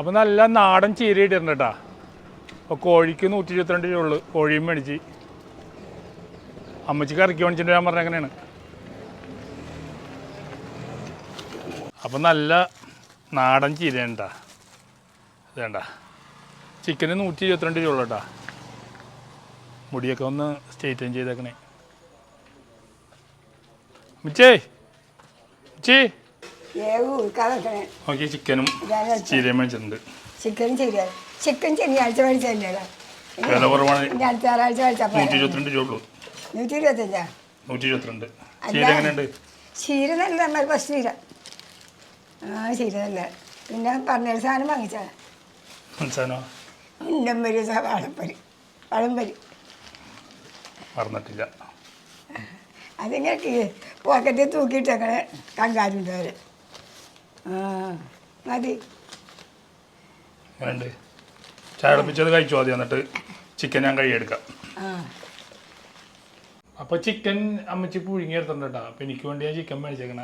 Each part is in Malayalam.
അപ്പോൾ നല്ല നാടൻ ചീര ഇട്ടിട്ടുണ്ട് കേട്ടാ അപ്പോൾ കോഴിക്ക് നൂറ്റി ഇരുപത്തിരണ്ട് രൂപ ഉള്ളു. കോഴിയും മേടിച്ച്. അമ്മച്ചിക്ക് ഇറക്കി മേടിച്ചിട്ട് ഞാൻ പറഞ്ഞ അങ്ങനെയാണ് അപ്പം നല്ല നാടൻ ചീരയാണ് കേട്ടാ വേണ്ട ചിക്കന് നൂറ്റി ഇരുപത്തിരണ്ട് രൂപ ഉള്ളു കേട്ടാ മുടിയൊക്കെ ഒന്ന് സ്ട്രെയിറ്റൻ ചെയ്തേക്കണേ. മിച്ചേ മിച്ചേ. നോക്കി ചിക്കനും ചീരയും മേടിച്ചിട്ടുണ്ട് ചിക്കൻ ചിക്കൻ ശനിയാഴ്ച മേടിച്ചല്ലേ വില കുറവാണ്. ഇനി അടുത്ത ഞായറാഴ്ച മേടിച്ചാൽ നൂറ്റി ഇരുപത്തിരണ്ട് രൂപ ഉള്ളൂ നൂറ്റി ഇരുപത്തഞ്ചാ നൂറ്റി ഇരുപത്തിരണ്ട് ചീര എങ്ങനെയുണ്ട് നല്ല നമ്മൾ ഫസ്റ്റ് ക്ഷീര ആ ചീര നല്ല പിന്നെ പറഞ്ഞ സാധനം വാങ്ങിച്ചാ മനസ്സാനോ ഉണ്ടമ്പരി വളംപരി വളംപരി മറന്നിട്ടില്ല. അതിങ്ങനെ പോക്കറ്റിൽ തൂക്കിയിട്ടേക്കണേ? മതി. എങ്ങനെയുണ്ട് ചായ തിളപ്പിച്ചത് കഴിച്ചു മതി എന്നിട്ട് ചിക്കൻ ഞാൻ കഴിയെടുക്കാം അപ്പൊ ചിക്കൻ അമ്മച്ചി പുഴുങ്ങി എടുത്തിട്ടുണ്ട് അപ്പൊ എനിക്ക് വേണ്ടി ഞാൻ ചിക്കൻ മേടിച്ചേക്കണ.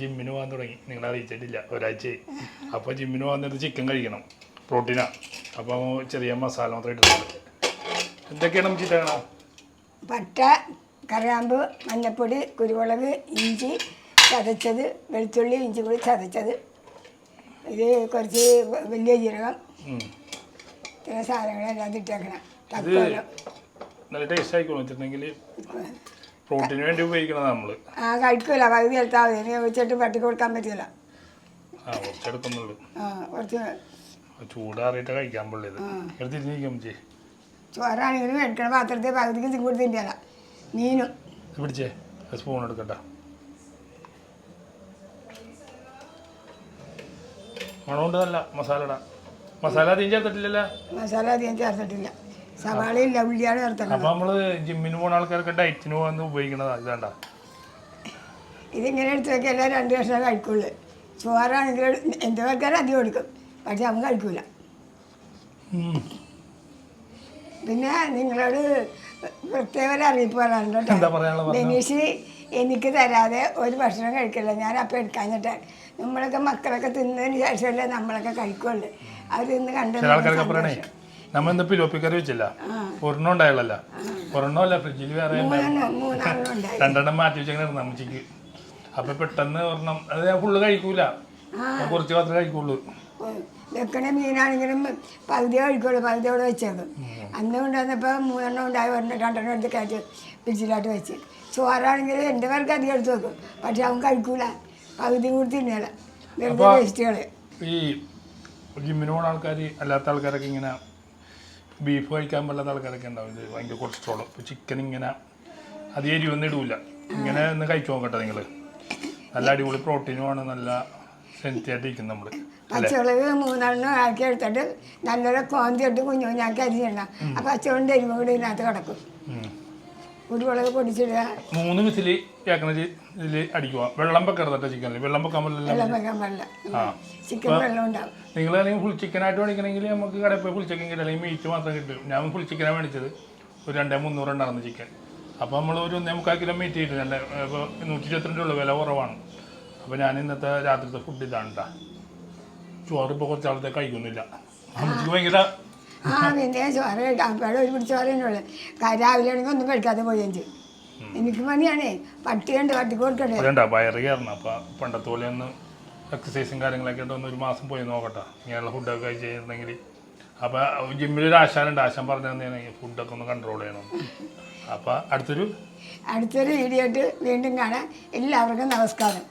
ജിമ്മിന് പോകാൻ തുടങ്ങി. നിങ്ങൾ അറിയിച്ചിട്ടില്ല ഒരാഴ്ചയായി. അപ്പൊ ജിമ്മിന് പോകാൻ നേരത്ത് ചിക്കൻ കഴിക്കണം. പ്രോട്ടീനാ അപ്പോൾ ചെറിയ മസാല മാത്രം ഇട്ടിട്ടുണ്ട്. എന്തൊക്കെയാണ് അമ്മച്ചി തേക്കണം പട്ട കറാമ്പ് മഞ്ഞപ്പൊടി കുരുമുളക് ഇഞ്ചി ചതച്ചത് വെളുത്തുള്ളി ഇഞ്ചി കൂടി ചതച്ചത്. ഇത് കുറച്ച് വലിയ ജീരകം. ഇത്തരം സാധനങ്ങളെല്ലാം ഇട്ടേക്കണം. തക്കോലം നല്ല ടേസ്റ്റ് ആയിക്കോളും വെച്ചിട്ടുണ്ടെങ്കിൽ പ്രോട്ടീന് വേണ്ടി ഉപയോഗിക്കണം നമ്മൾ ആ കഴിക്കൂല. പകുതി എടുത്താൽ മതി. ഇനി വെച്ചിട്ട് പട്ടി കൊടുക്കാൻ പറ്റില്ല ആ കുറച്ചെടുക്കുന്നുള്ളൂ ആ കുറച്ച് ചൂടാറിയിട്ട് കഴിക്കാൻ എടുത്തിരിക്കും ചോറാണെങ്കിലും എടുക്കണ പാത്രത്തിൽ പകുതിക്ക് ഇതും കൂടി തിന്നല. മീനും. പിടിച്ചേ. സ്പൂൺ എടുക്കട്ടെ. മണമുണ്ട് നല്ല മസാല അധികം ചേർത്തിട്ടില്ലല്ലോ? മസാല അധികം ചേർത്തിട്ടില്ല. സവാളയില്ല ഉള്ളിയാണ് ചേർത്തത് അപ്പൊ നമ്മൾ ജിമ്മിന് പോകുന്ന ആൾക്കാർക്ക് ഡയറ്റിന് പോകാൻ ഉപയോഗിക്കണതാ ഇതാണ്ട ഇതിങ്ങനെ എടുത്ത് വെക്കല്ലേ രണ്ട് വർഷം കഴിക്കുള്ളൂ. ചോറാണെങ്കിൽ എന്റെ ആൾക്കാർ അധികം എടുക്കും. പക്ഷെ അവൻ കഴിക്കൂല. പിന്നെ നിങ്ങളോട് പ്രത്യേക അറിയിപ്പ് പറയാനുണ്ട്. ബെനീഷ് എനിക്ക് തരാതെ ഒരു ഭക്ഷണം കഴിക്കില്ല. ഞാൻ അപ്പം എടുക്കാഞ്ഞിട്ടാണ് നമ്മളൊക്കെ മക്കളൊക്കെ തിന്നതിന് ശേഷമല്ലേ നമ്മളൊക്കെ കഴിക്കുള്ളൂ. അവർ തിന്ന് കണ്ട് ഇന്ന് പിലോപ്പിക്കറി വെച്ചില്ല. ഒരെണ്ണം ഉണ്ടായുള്ളല്ല ഒരെണ്ണം അല്ല ഫ്രിഡ്ജിൽ വേറെ ഉണ്ടായിരുന്നു. മൂന്നെണ്ണം മൂന്നാണെണ്ണം ഉണ്ടായി. രണ്ടെണ്ണം മാറ്റി വെച്ചിങ്ങനെ അപ്പൊ പെട്ടെന്ന് ഒരെണ്ണം അത് ഞാൻ ഫുള്ള് കഴിക്കൂല. ഞാൻ കുറച്ച് മാത്രമേ കഴിക്കുള്ളൂ. വെക്കണ മീനാണെങ്കിലും പകുതി കഴിക്കുള്ളൂ പകുതി അവിടെ വെച്ചേക്കും. അന്ന് കൊണ്ടുവന്നപ്പോൾ മൂന്നെണ്ണം ഉണ്ടായി ഒരെണ്ണം രണ്ടെണ്ണം എടുത്ത് കയറ്റി. ഫ്രിഡ്ജിലോട്ട് വെച്ച്. ചോറാണെങ്കിൽ എന്റെ പേർക്ക് അധികം എടുത്ത് വെക്കും. പക്ഷെ അവൻ കഴിക്കൂല. പകുതി കൂടി തിന്നല. വെറുതെ വേസ്റ്റുകൾ ഈ ജിമ്മിനോട് ആൾക്കാർ അല്ലാത്ത ആൾക്കാരൊക്കെ ഇങ്ങനെ ബീഫ് കഴിക്കാൻ പറ്റാത്ത ആൾക്കാരൊക്കെ ഉണ്ടാവും. ഇത് ഭയങ്കര കൊളസ്ട്രോൾ ഇപ്പോൾ ചിക്കൻ ഇങ്ങനെ അധികം എരിവൊന്നും ഇടൂല. ഇങ്ങനെ ഒന്ന് കഴിച്ചു നോക്കട്ടെ നിങ്ങൾ നല്ല അടിപൊളി പ്രോട്ടീനുമാണ് നല്ല ഹെൽത്തി നമ്മൾ പച്ചമുളക് മൂന്നെണ്ണം ആക്കി എടുത്തിട്ട് നല്ലൊരു കോന്തി ഇട്ട് കുഞ്ഞു കുഞ്ഞാക്കി അരിഞ്ഞിടണം. ആ പച്ചമുളകിന്റെ എരിവ് കൂടി ഇതിനകത്ത് കിടക്കും. കുരുമുളക് പൊടിച്ചിടുക. മൂന്ന് വിസിൽ കേൾക്കണ ഇതിൽ അടിക്കുക വെള്ളം വെക്കരുതട്ടെ ചിക്കനിൽ വെള്ളം വെക്കാൻ പറ്റില്ല വെക്കാൻ പാടില്ല ആ. ചിക്കൻ വെള്ളം ഉണ്ടാവും. നിങ്ങൾ അല്ലെങ്കിൽ ഫുൾ ചിക്കനായിട്ട് മേടിക്കണമെങ്കിൽ നമുക്ക് കടയിൽ പോയി ഫുൾ ചിക്കൻ കിട്ടും. അല്ലെങ്കിൽ മീറ്റ് മാത്രം കിട്ടും. ഞാൻ ഫുൾ ചിക്കനാണ് മേടിച്ചത് ഒരു രണ്ടേ മുന്നൂറ് ഉണ്ടായിരുന്നു ചിക്കൻ അപ്പോൾ നമ്മൾ ഒരു ഒന്നേ മുക്കാൽ കിലോ മീറ്റ് കിട്ടും. രണ്ട് ഇപ്പോൾ നൂറ്റി ഇരുപത്തിരണ്ട് ഉള്ളു വില കുറവാണ്. അപ്പോൾ ഞാൻ ഇന്നത്തെ രാത്രിത്തെ ഫുഡ് ഇതാണ് കേട്ടോ ചോറ് ഇപ്പോൾ കുറച്ചാളത്തെ കഴിക്കുന്നില്ല. നമുക്ക് ഭയങ്കര ആ ചോറ് കഴിക്കാം അപ്പോഴും ഒരു പിടിച്ച ചോറിനുള്ളു രാവിലെ ആണെങ്കിൽ ഒന്നും കഴിക്കാതെ പോയി ചെയ്യും എനിക്ക് പണിയാണേ. പട്ടിയുണ്ട് പട്ടിക്ക് കൊടുക്കണ്ടേ അതുകൊണ്ടാ വയറ് കയറണം. അപ്പോൾ പണ്ടത്തെ പോലെ ഒന്ന് എക്സസൈസും കാര്യങ്ങളൊക്കെ ഒന്ന് ഒരു മാസം പോയി നോക്കട്ടെ. ഇങ്ങനെയുള്ള ഫുഡൊക്കെ കഴിച്ചിരുന്നെങ്കിൽ അപ്പോൾ ജിമ്മിൽ ഒരു ആശാനുണ്ട് ആശാൻ പറഞ്ഞു തന്നെയാണ് ഫുഡൊക്കെ ഒന്ന് കൺട്രോൾ ചെയ്യണം. അപ്പോൾ അടുത്തൊരു അടുത്തൊരു വീഡിയോ ആയിട്ട് വീണ്ടും കാണാം. എല്ലാവർക്കും നമസ്കാരം.